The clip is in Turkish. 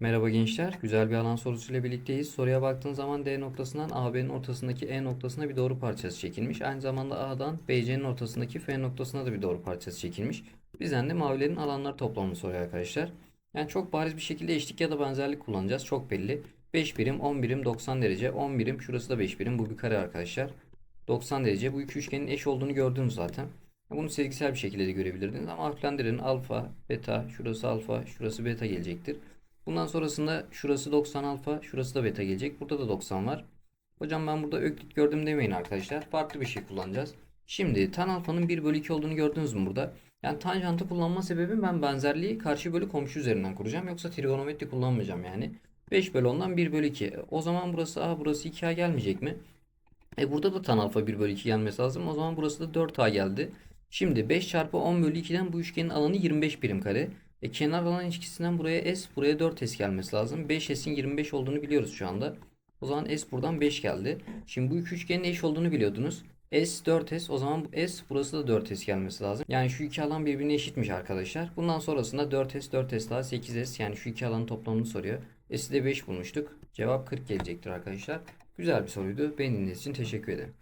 Merhaba gençler. Güzel bir alan sorusuyla birlikteyiz. Soruya baktığın zaman D noktasından AB'nin ortasındaki E noktasına bir doğru parçası çekilmiş. Aynı zamanda A'dan BC'nin ortasındaki F noktasına da bir doğru parçası çekilmiş. Bizden de mavilerin alanları toplamını soruyor arkadaşlar. Yani çok bariz bir şekilde eşlik ya da benzerlik kullanacağız. Çok belli. 5 birim, 10 birim, 90 derece. 10 birim, şurası da 5 birim. Bu bir kare arkadaşlar. 90 derece. Bu iki üçgenin eş olduğunu gördünüz zaten. Bunu çizgisel bir şekilde de görebilirdiniz ama harflendirin alfa, beta, şurası alfa, şurası beta gelecektir. Bundan sonrasında şurası 90 alfa, şurası da beta gelecek. Burada da 90 var. Hocam ben burada öklit gördüm demeyin arkadaşlar. Farklı bir şey kullanacağız. Şimdi tan alfanın 1 bölü 2 olduğunu gördünüz mü burada? Yani tanjantı kullanma sebebim ben benzerliği karşı bölü komşu üzerinden kuracağım. Yoksa trigonometri kullanmayacağım yani. 5 bölü 10'dan 1 bölü 2. O zaman burası A burası 2A gelmeyecek mi? E burada da tan alfa 1 bölü 2 gelmesi lazım. O zaman burası da 4A geldi. Şimdi 5 çarpı 10 bölü 2'den bu üçgenin alanı 25 birim kare. E, kenar alan ilişkisinden buraya S, buraya 4S gelmesi lazım. 5S'in 25 olduğunu biliyoruz şu anda. O zaman S buradan 5 geldi. Şimdi bu iki üçgenin eş olduğunu biliyordunuz. S 4S o zaman S burası da 4S gelmesi lazım. Yani şu iki alan birbirine eşitmiş arkadaşlar. Bundan sonrasında 4S 4S daha 8S yani şu iki alanın toplamını soruyor. S'i de 5 bulmuştuk. Cevap 40 gelecektir arkadaşlar. Güzel bir soruydu. Beğendiğiniz için teşekkür ederim.